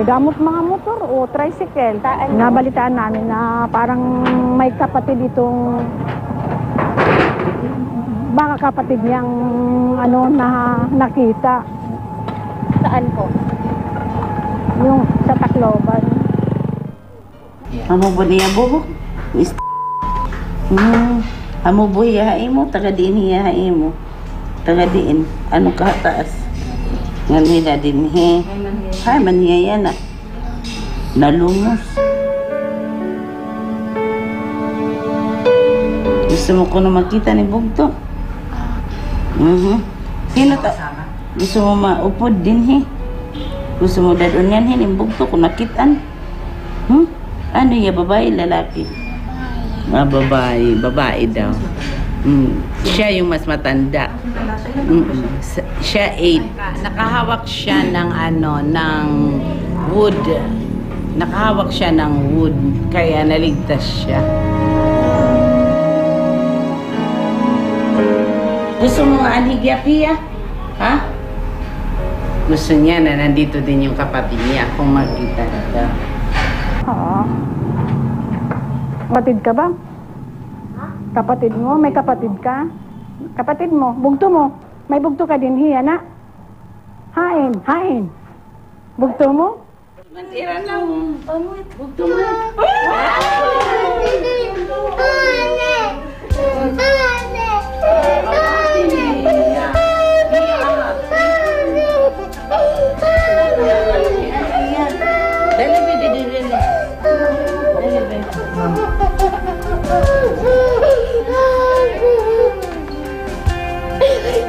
gamot mga motor o tricycle. Nabalitaan namin na parang may kapatid itong baka kapatid niyang ano na nakita Saan po? yung sa Tacloban. Amo ba niya bubo? Is Hmm. Amo bo yahay mo, taga din yahay mo. Taga diin. Ano ka taas? Nga nila din he. Hay man niya yan ah. Nalungos. Gusto mo ko na makita ni Bugto? Mhm. Sino ta? Gusto mo maupod din he? Gusto mo dadon yan he ni Bugto kung nakitaan? Hmm? Ano ya babae, lalaki? Ah, babae. Babae daw. Mm. Siya yung mas matanda. Mm-mm. Siya eight. Nakahawak siya ng ano, ng wood. Nakahawak siya ng wood. Kaya naligtas siya. Gusto mo anhigya, Pia? Ha? Gusto niya na nandito din yung kapatid niya kung makita daw. Oo. Kapatid ka ba? Kapatid mo? May kapatid ka? Kapatid mo? Bugto mo? May bugto ka din hiya na? Hain, hain. Bugto mo? Matira na mo. Bugto mo. Dali, dali, dali, dali. Dali, dali.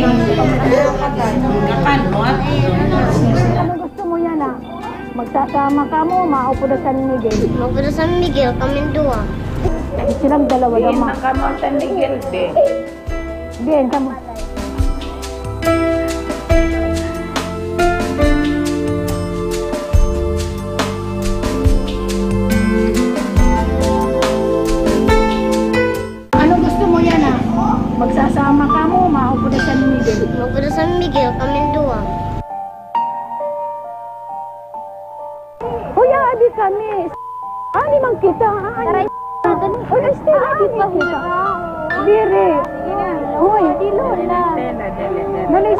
kaya? Kapan ah? Ano gusto mo yan ah? Magsasama ka mo, maupo na San Miguel. Magpunta sa Miguel, kami dua. Silang dalawa daw ma. Nakamontan ni Gelde. Bien, kamo. Ano mo, maupo na San Miguel. Magpunta sa Miguel, kami. Kuya, adi kami. Ani man kita. Ani. Uy, este, adi pa kita. Dire. Uy, dilo na. Dali,